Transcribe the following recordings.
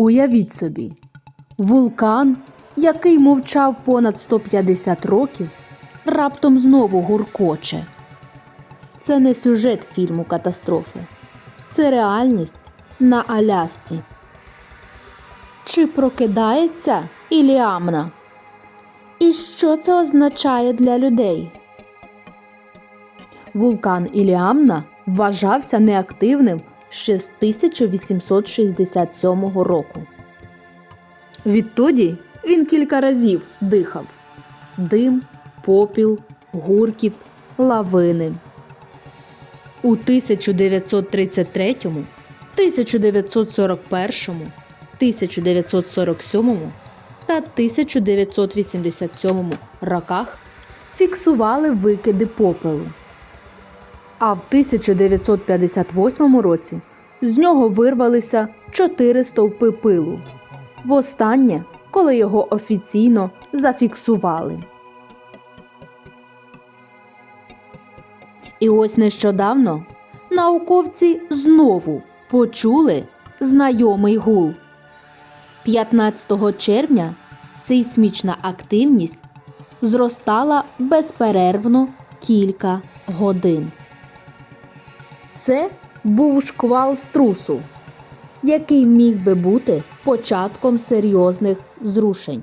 Уявіть собі, вулкан, який мовчав понад 150 років, раптом знову гуркоче. Це не сюжет фільму катастрофи, це реальність на Алясці. Чи прокидається Іліамна? І що це означає для людей? Вулкан Іліамна вважався неактивним ще з 1867 року. Відтоді він кілька разів дихав дим, попіл, гуркіт, лавини. У 1933, 1941, 1947 та 1987 роках фіксували викиди попелу. А в 1958 році з нього вирвалися чотири стовпи пилу. Востаннє, коли його офіційно зафіксували. І ось нещодавно науковці знову почули знайомий гул. 15 червня сейсмічна активність зростала безперервно кілька годин. Це був шквал струсу, який міг би бути початком серйозних зрушень.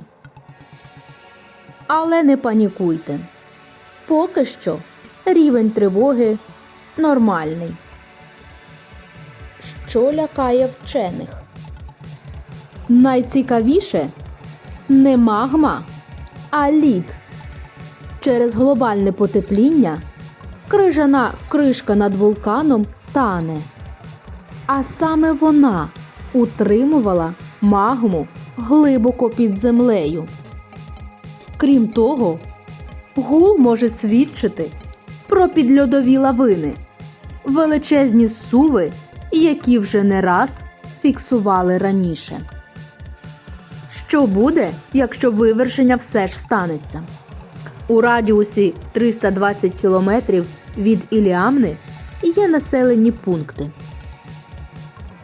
Але не панікуйте. Поки що рівень тривоги нормальний. Що лякає вчених? Найцікавіше не магма, а лід. Через глобальне потепління крижана кришка над вулканом тане. А саме вона утримувала магму глибоко під землею. Крім того, гул може свідчити про підльодові лавини, величезні суви, які вже не раз фіксували раніше. Що буде, якщо вивершення все ж станеться? У радіусі 320 кілометрів від Іліамни є населені пункти.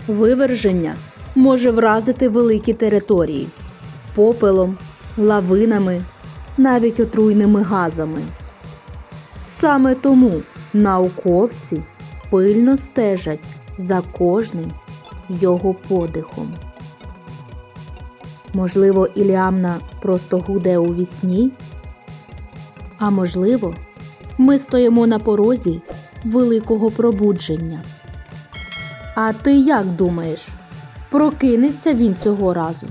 Виверження може вразити великі території попелом, лавинами, навіть отруйними газами. Саме тому науковці пильно стежать за кожним його подихом. Можливо, Іліамна просто гуде у вісні? А можливо, ми стоїмо на порозі великого пробудження. А ти як думаєш, прокинеться він цього разу?